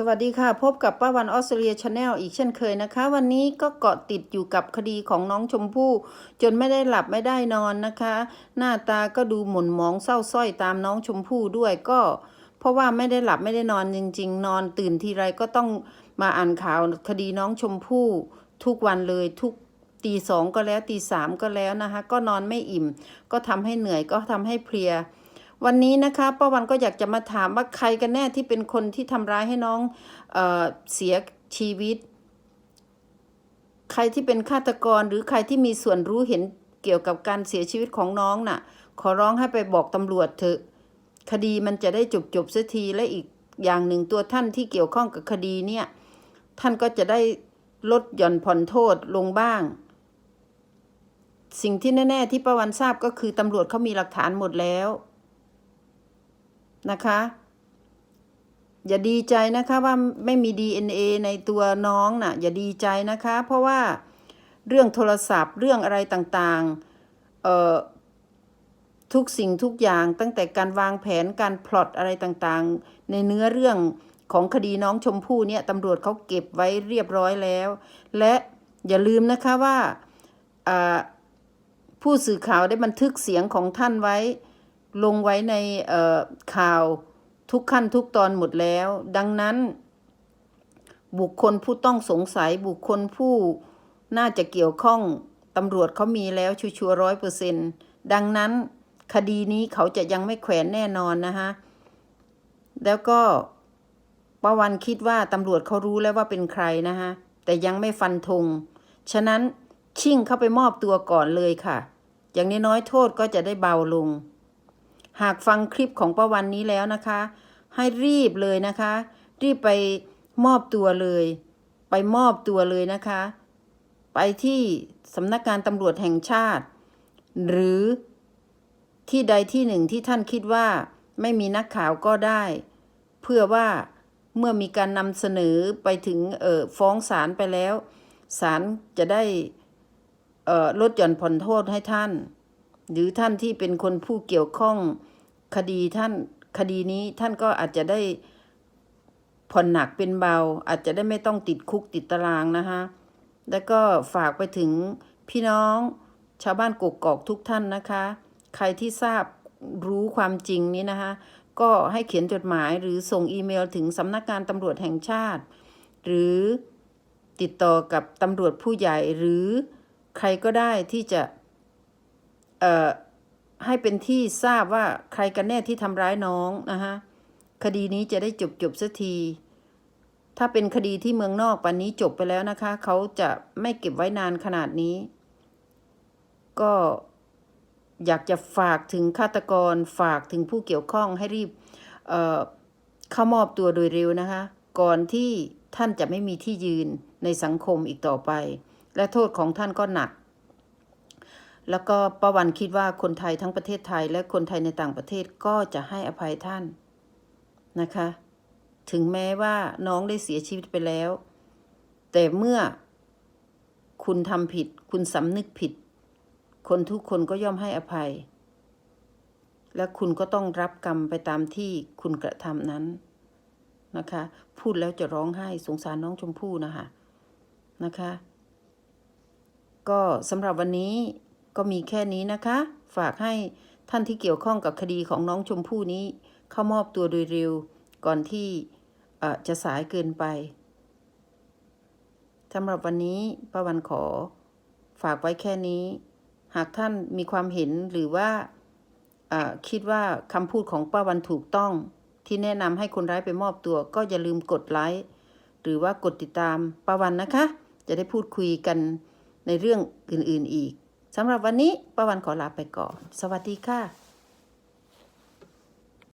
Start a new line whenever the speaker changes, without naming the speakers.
สวัสดีค่ะพบกับป้าวันออสเตรเลียชาแนลอีกเช่นเคยนะคะ วันนี้ก็เกาะติดอยู่กับคดีของน้องชมพู่จนไม่ได้หลับไม่ได้นอนนะคะ หน้าตาก็ดูหม่นหมองเศร้าส้อยตามน้องชมพู่ด้วยก็ เพราะว่าไม่ได้หลับไม่ได้นอนจริง ๆ นอนตื่นทีไรก็ต้องมาอ่านข่าวคดีน้องชมพู่ทุกวันเลยทุกตีสองก็แล้วตีสามก็แล้วนะคะ ก็นอนไม่อิ่ม ก็ทำให้เหนื่อยก็ทำให้เพลีย วันนี้นะคะป้าวันก็อยากจะมาถามว่าใครกันแน่ที่เป็นคนที่ทำร้ายให้น้องเออเสียชีวิต ใครที่เป็นฆาตกรหรือใครที่มีส่วนรู้เห็นเกี่ยวกับการเสียชีวิตของน้องน่ะ ขอร้องให้ไปบอกตำรวจเถอะ คดีมันจะได้จบจบสักทีและอีกอย่างหนึ่งตัวท่านที่เกี่ยวข้องกับคดีเนี่ย ท่านก็จะได้ลดหย่อนผ่อนโทษลงบ้าง สิ่งที่แน่ ๆ ที่ประวันทราบก็คือตำรวจเขามีหลักฐานหมดแล้ว นะคะ อย่าดีใจนะคะว่าไม่มี DNA ในตัวน้องน่ะ อย่าดีใจนะคะ เพราะว่าเรื่องโทรศัพท์เรื่องอะไรต่างๆเอ่อทุกสิ่งทุกอย่างตั้งแต่การวางแผนการพลอตอะไรต่างๆ ในเนื้อเรื่องของคดีน้องชมพู่เนี่ยตำรวจเขาเก็บไว้เรียบร้อยแล้ว และอย่าลืมนะคะว่าผู้สื่อข่าวได้บันทึกเสียงของท่านไว้ ลงไว้ในข่าวทุกขั้นทุกตอนหมดแล้ว ดังนั้น บุคคลผู้ต้องสงสัยบุคคลผู้น่าจะเกี่ยวข้องตำรวจเขามีแล้วชัวร์ร้อยเปอร์เซ็นดังนั้นคดีนี้เขาจะยังไม่แขวนแน่นอนนะคะแล้วก็ประวันคิดว่าตำรวจเขารู้แล้วว่าเป็นใครนะคะแต่ยังไม่ฟันธงฉะนั้นชิ่งเข้าไปมอบตัวก่อนเลยค่ะ อย่างน้อยๆโทษก็จะได้เบาลง หากฟังคลิปของประวันนี้แล้วนะคะ ให้รีบเลยนะคะ รีบไปมอบตัวเลย ไปมอบตัวเลยนะคะ ไปที่สำนักงานตำรวจแห่งชาติ หรือที่ใดที่หนึ่งที่ท่านคิดว่าไม่มีนักข่าวก็ได้ เพื่อว่าเมื่อมีการนำเสนอไปถึงเอ่อฟ้องศาลไปแล้วศาลจะได้ออลดหย่อนผ่อนโทษให้ท่าน หรือท่านที่เป็นคนผู้เกี่ยวข้อง คดีท่านคดีนี้ท่านก็อาจจะได้ผ่อนหนักเป็นเบา อาจจะได้ไม่ต้องติดคุกติดตารางนะคะแล้วก็ฝากไปถึงพี่น้องชาวบ้านกกอกทุกท่านนะคะ ใครที่ทราบรู้ความจริงนี้นะคะ ก็ให้เขียนจดหมายหรือส่งอีเมลถึงสำนักงานตำรวจแห่งชาติ หรือติดต่อกับตำรวจผู้ใหญ่หรือใครก็ได้ที่จะ เอ่อ ให้เป็นที่ทราบว่าใครกันแน่ที่ทำร้ายน้องนะคะคดีนี้จะได้จบจบสักที ถ้าเป็นคดีที่เมืองนอกปันนี้จบไปแล้วนะคะ เขาจะไม่เก็บไว้นานขนาดนี้ ก็อยากจะฝากถึงฆาตกรฝากถึงผู้เกี่ยวข้องให้รีบเอ่อเข้ามอบตัวโดยเร็วนะคะ ก่อนที่ท่านจะไม่มีที่ยืนในสังคมอีกต่อไป และโทษของท่านก็หนัก แล้วก็ประวันคิดว่าคนไทยทั้งประเทศไทยและคนไทยในต่างประเทศก็จะให้อภัยท่านนะคะ ถึงแม้ว่าน้องได้เสียชีวิตไปแล้ว แต่เมื่อคุณทำผิด คุณสำนึกผิด คนทุกคนก็ย่อมให้อภัย และคุณก็ต้องรับกรรมไปตามที่คุณกระทำนั้นนะคะ พูดแล้วจะร้องไห้สงสารน้องชมพู่นะคะนะคะ ก็สำหรับวันนี้ ก็มีแค่นี้นะคะ ฝากให้ท่านที่เกี่ยวข้องกับคดีของน้องชมพู่นี้ เข้ามอบตัวโดยเร็วก่อนที่จะสายเกินไปสำหรับวันนี้ป้าวันขอ ฝากไว้แค่นี้ หากท่านมีความเห็นหรือว่าคิดว่าคำพูดของป้าวันถูกต้อง ที่แนะนำให้คนร้ายไปมอบตัว ก็อย่าลืมกดไลค์หรือว่ากดติดตามป้าวันนะคะ จะได้พูดคุยกันในเรื่องอื่นๆอีก สำหรับวันนี้ประวันขอลาไปก่อน สวัสดีค่ะ